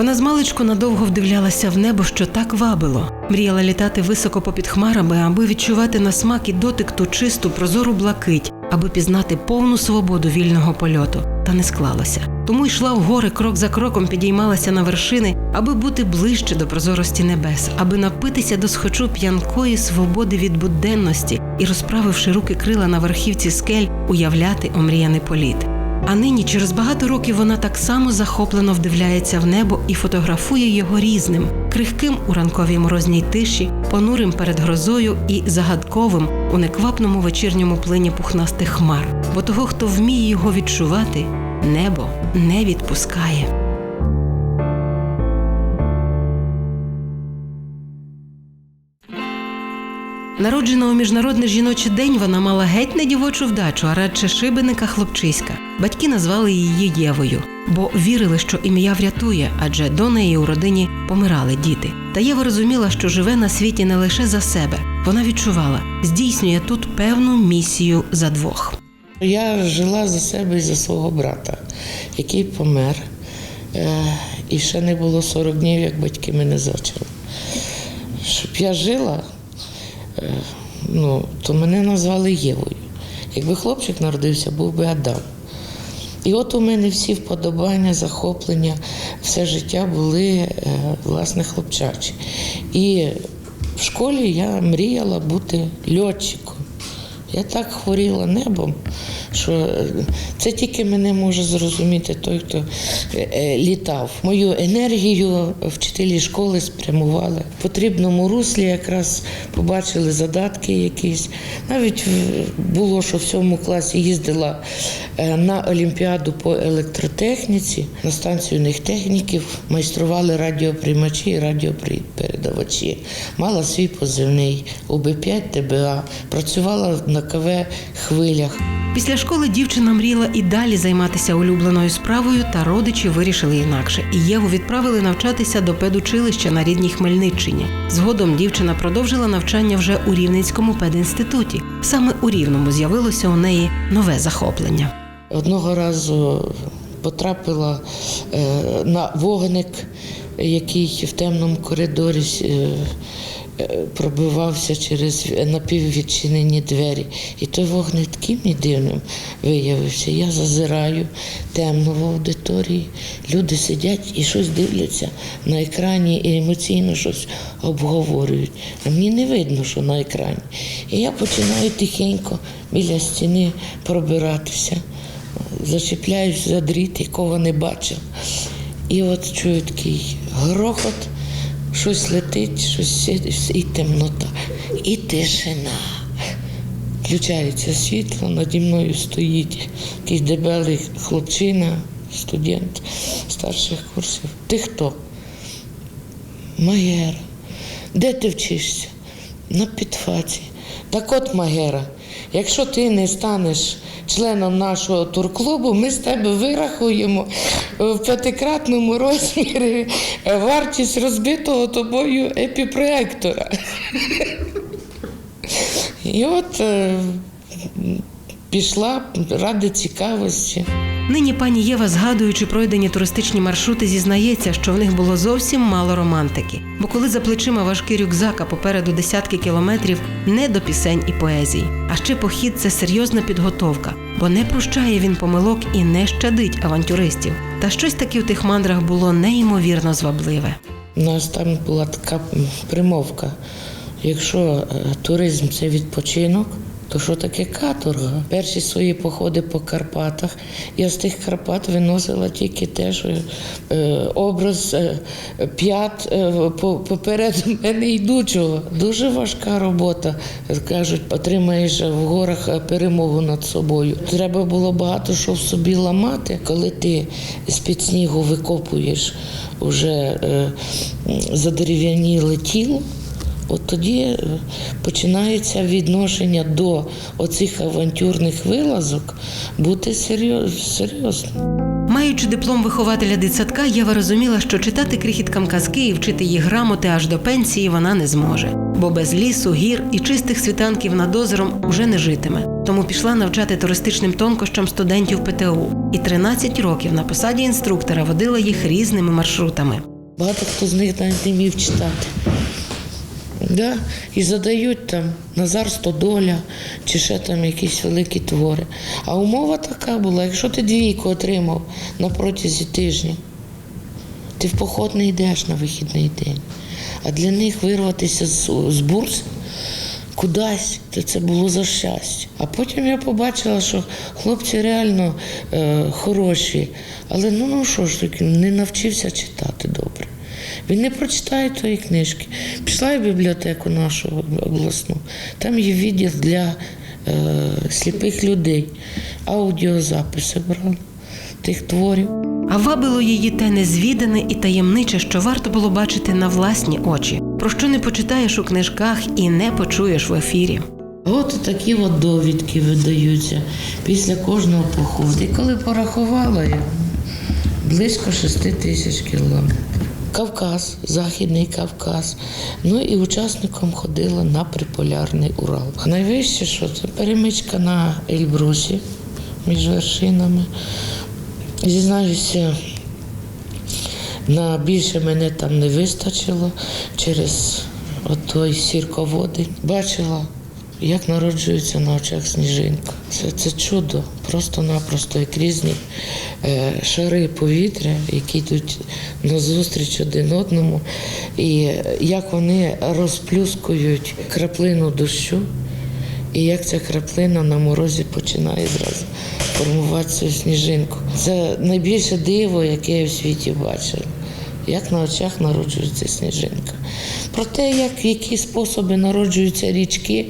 Вона з маличку надовго вдивлялася в небо, що так вабило. Мріяла літати високо попід хмарами, аби відчувати на смак і дотик ту чисту прозору блакить, аби пізнати повну свободу вільного польоту. Та не склалося. Тому йшла в гори крок за кроком, підіймалася на вершини, аби бути ближче до прозорості небес, аби напитися до схочу п'янкої свободи від буденності і, розправивши руки крила на верхівці скель, уявляти омріяний політ. А нині, через багато років, вона так само захоплено вдивляється в небо і фотографує його різним, крихким у ранковій морозній тиші, понурим перед грозою і загадковим у неквапному вечірньому плині пухнастих хмар. Бо того, хто вміє його відчувати, небо не відпускає. Народжена у міжнародний жіночий день, вона мала геть не дівочу вдачу, а радше шибеника хлопчиська. Батьки назвали її Євою, бо вірили, що ім'я врятує, адже до неї у родині помирали діти. Та Єва розуміла, що живе на світі не лише за себе. Вона відчувала, здійснює тут певну місію за двох. Я жила за себе і за свого брата, який помер. Е, І ще не було 40 днів, як батьки мене зачали. Щоб я жила, ну, то мене назвали Євою. Якби хлопчик народився, був би Адам. І от у мене всі вподобання, захоплення, все життя були е, власне хлопчачі. І в школі я мріяла бути льотчиком. Я так хворіла небом, що е, це тільки мене може зрозуміти той, хто е, е, літав. Мою енергію вчителі школи спрямували. В потрібному руслі якраз побачили задатки якісь. Навіть було, що в сьомому класі їздила на Олімпіаду по електротехніці, на станцію них техніків, майстрували радіоприймачі і радіопередавачі. Мала свій позивний УБ5 ТБА, працювала на КВ хвилях. Після школи дівчина мріяла і далі займатися улюбленою справою, та родичі вирішили інакше. І Єву відправили навчатися до педучилища на рідній Хмельниччині. Згодом дівчина продовжила навчання вже у Рівненському педінституті. Саме у Рівному з'явилося у неї нове захоплення. Одного разу потрапила е, на вогник, який в темному коридорі е, пробивався через напіввідчинені двері. І той вогник таким мені дивним виявився. Я зазираю темно в аудиторії. Люди сидять і щось дивляться на екрані і емоційно щось обговорюють. А мені не видно, що на екрані. І я починаю тихенько біля стіни пробиратися зачіпляюсь за дріт, якого не бачив. І от чую такий грохот, щось летить, щось сидить, і темнота, і тишина. Включається світло, наді мною стоїть якийсь дебелий хлопчина, студент старших курсів. Ти хто? Магера. Де ти вчишся? На підфаці. Так от, Магера, якщо ти не станеш членом нашого турклубу, ми з тебе вирахуємо в п'ятикратному розмірі вартість розбитого тобою епіпроектора. І от е, пішла ради цікавості. Нині пані Єва, згадуючи пройдені туристичні маршрути, зізнається, що в них було зовсім мало романтики. Бо коли за плечима важкий рюкзак, а попереду десятки кілометрів, не до пісень і поезій. А ще похід це серйозна підготовка, бо не прощає він помилок і не щадить авантюристів. Та щось таки в тих мандрах було неймовірно звабливе. У нас там була така примовка. Якщо е, туризм це відпочинок, то що таке каторга? Перші свої походи по Карпатах. Я з тих Карпат виносила тільки те, що е, образ е, п'ят е, по- попереду мене йдучого. Дуже важка робота. Кажуть, отримаєш в горах перемогу над собою. Треба було багато що в собі ламати, коли ти з-під снігу викопуєш уже задерев'яніле тіло. От тоді е, починається відношення до оцих авантюрних вилазок бути серйоз, серйозним. Маючи диплом вихователя дитсадка, Єва розуміла, що читати крихіткам казки і вчити їх грамоти аж до пенсії вона не зможе, бо без лісу, гір і чистих світанків над озером уже не житиме. Тому пішла навчати туристичним тонкощам студентів ПТУ і 13 років на посаді інструктора водила їх різними маршрутами. Багато хто з них навіть не вмів читати. Да? І задають там Назар Стодоля чи ще там якісь великі твори. А умова така була, якщо ти двійку отримав на протязі тижня, ти в поход не йдеш на вихідний день. А для них вирватися з, з бурс кудись, то це було за щастя. А потім я побачила, що хлопці реально е, хороші. Але ну, ну що ж таки, не навчився читати добре. Він не прочитає тої книжки. Пішла в бібліотеку нашу обласну. Там є відділ для е, сліпих людей. Аудіозаписи брали тих творів. А вабило її те незвідане і таємниче, що варто було бачити на власні очі, про що не почитаєш у книжках і не почуєш в ефірі. От такі от довідки видаються після кожного походу. І коли порахувала я, близько 6 тисяч кілометрів. Кавказ, Західний Кавказ. Ну і учасником ходила на приполярний Урал. Найвище, що це перемичка на Ельбрусі між вершинами. Зізнаюся, на більше мене там не вистачило через отой сірководий. Бачила, як народжується на очах сніжинка. Це, це чудо, просто-напросто як різні е, шари повітря, які йдуть назустріч один одному, і як вони розплюскують краплину дощу. І як ця краплина на морозі починає зразу формуватися в сніжинку. Це найбільше диво, яке я в світі бачила. Як на очах народжується сніжинка. Про те, як які способи народжуються річки,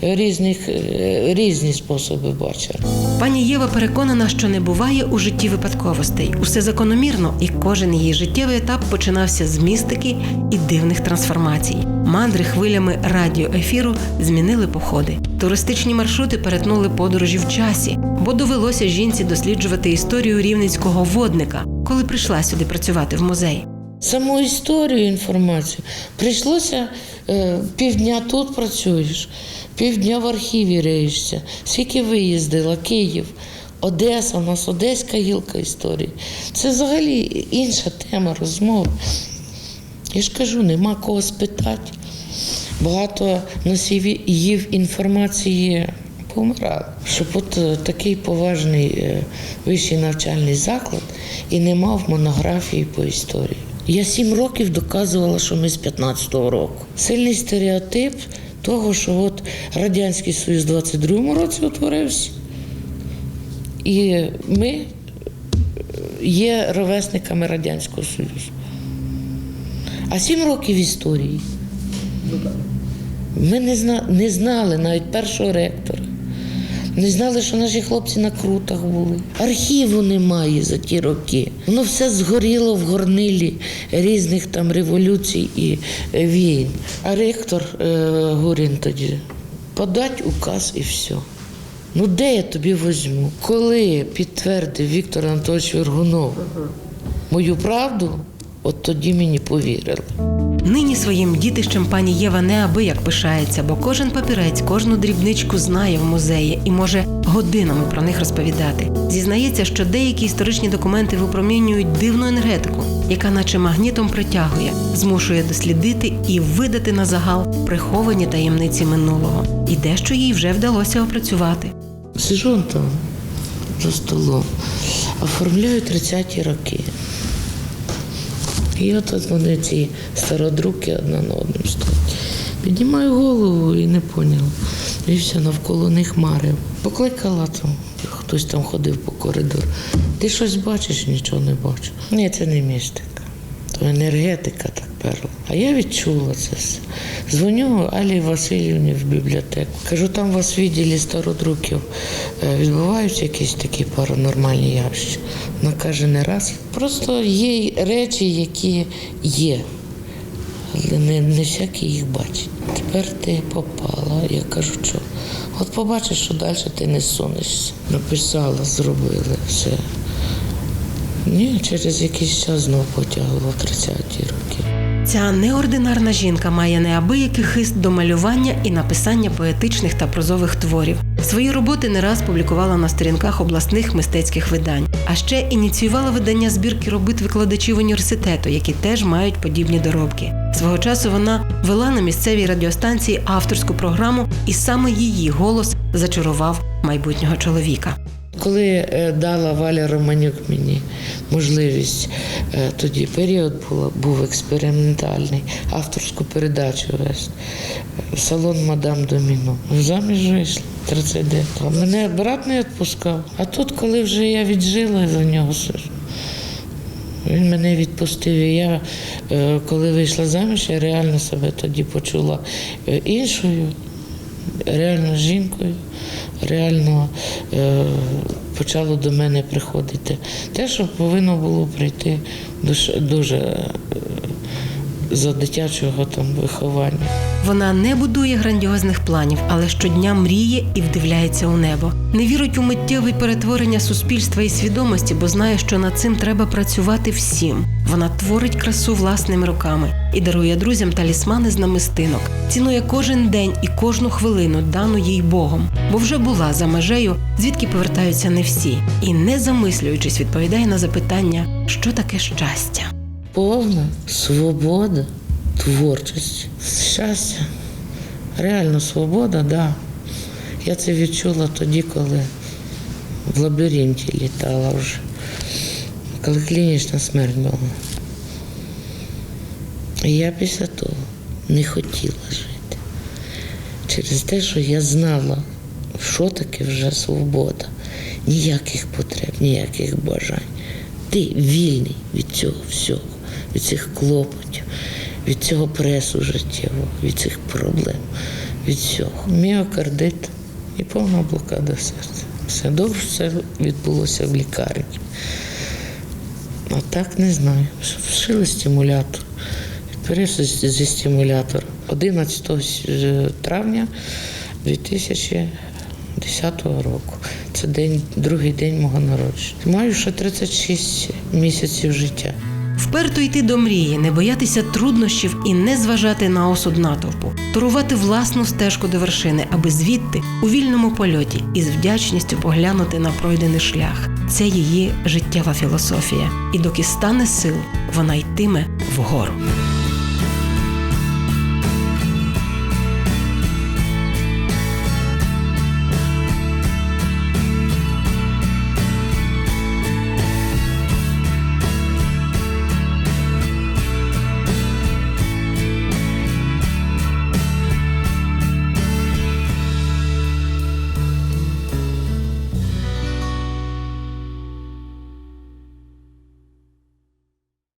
різних, е, різні способи бачила. Пані Єва переконана, що не буває у житті випадковостей. Усе закономірно, і кожен її життєвий етап починався з містики і дивних трансформацій. Мандри хвилями радіоефіру змінили походи. Туристичні маршрути перетнули подорожі в часі, бо довелося жінці досліджувати історію рівненського водника, коли прийшла сюди працювати в музей. Саму історію інформацію. Прийшлося е, півдня тут працюєш, півдня в архіві риєшся. Скільки виїздила, Київ, Одеса, у нас одеська гілка історії. Це взагалі інша тема розмови. Я ж кажу, нема кого спитати. Багато носіїв інформації помирали. Щоб от е, такий поважний е, вищий навчальний заклад і не мав монографії по історії. Я сім років доказувала, що ми з 15-го року. Сильний стереотип того, що от Радянський Союз в 22-му році утворився. І ми є ровесниками Радянського Союзу. А сім років історії. Ми не знали навіть першого ректора. Не знали, що наші хлопці на крутах були. Архіву немає за ті роки. Воно все згоріло в горнилі різних там революцій і війн. А ректор е, Гурін тоді подать указ і все. Ну де я тобі візьму? Коли підтвердив Віктор Анатольович Вергунов мою правду, от тоді мені повірили. Нині своїм дітищем пані Єва неабияк пишається, бо кожен папірець, кожну дрібничку знає в музеї і може годинами про них розповідати. Зізнається, що деякі історичні документи випромінюють дивну енергетику, яка наче магнітом притягує, змушує дослідити і видати на загал приховані таємниці минулого. І дещо їй вже вдалося опрацювати. Сижу там за столом, оформляю 30-ті роки. І от, вони ці стародруки одна на одному стоять. Піднімаю голову і не поняла. І все навколо них марив. Покликала там, хтось там ходив по коридору. Ти щось бачиш, нічого не бачу. Ні, це не містика. Енергетика так перла. А я відчула це все. Дзвоню Алі Васильівні в бібліотеку. Кажу, там у вас відділі стародруків е, відбуваються якісь такі паранормальні явища. Вона каже, не раз. Просто є речі, які є. Але не, не всякий їх бачить. Тепер ти попала. Я кажу, що от побачиш, що далі ти не сунешся. Написала, зробили все. Ні, через якийсь час знову потягла 30-ті роки. Ця неординарна жінка має неабиякий хист до малювання і написання поетичних та прозових творів. Свої роботи не раз публікувала на сторінках обласних мистецьких видань, а ще ініціювала видання збірки робит викладачів університету, які теж мають подібні доробки. Свого часу вона вела на місцевій радіостанції авторську програму, і саме її голос зачарував майбутнього чоловіка. Коли е, дала Валя Романюк мені можливість, е, тоді період було, був експериментальний, авторську передачу вести. е, Салон Мадам Доміно. Заміж вийшла 39. А мене брат не відпускав. А тут, коли вже я віджила за нього, він мене відпустив. І я, е, коли вийшла заміж, я реально себе тоді почула іншою, реально жінкою, реально е, почало до мене приходити. Те, що повинно було прийти дуже, е, за дитячого там виховання. Вона не будує грандіозних планів, але щодня мріє і вдивляється у небо. Не вірить у миттєве перетворення суспільства і свідомості, бо знає, що над цим треба працювати всім. Вона творить красу власними руками і дарує друзям талісмани з намистинок. Цінує кожен день і кожну хвилину, дану їй Богом, бо вже була за межею, звідки повертаються не всі, і не замислюючись, відповідає на запитання, що таке щастя. Повна свобода творчості. Щастя, реально свобода, так. Да. Я це відчула тоді, коли в лабіринті літала вже, коли клінічна смерть була. І я після того не хотіла жити. Через те, що я знала, що таке вже свобода. Ніяких потреб, ніяких бажань. Ти вільний від цього всього, від цих клопотів, від цього пресу життєвого, від цих проблем, від всього. Міокардит і повна блокада серця. Все добре, все відбулося в лікарні. А так не знаю. Вшили стимулятор. Перейшли зі стимулятора 11 травня 2010 року. Це день, другий день мого народження. Маю ще 36 місяців життя. Вперто йти до мрії, не боятися труднощів і не зважати на осуд натовпу, торувати власну стежку до вершини, аби звідти у вільному польоті із вдячністю поглянути на пройдений шлях. Це її життєва філософія. І доки стане сил, вона йтиме вгору.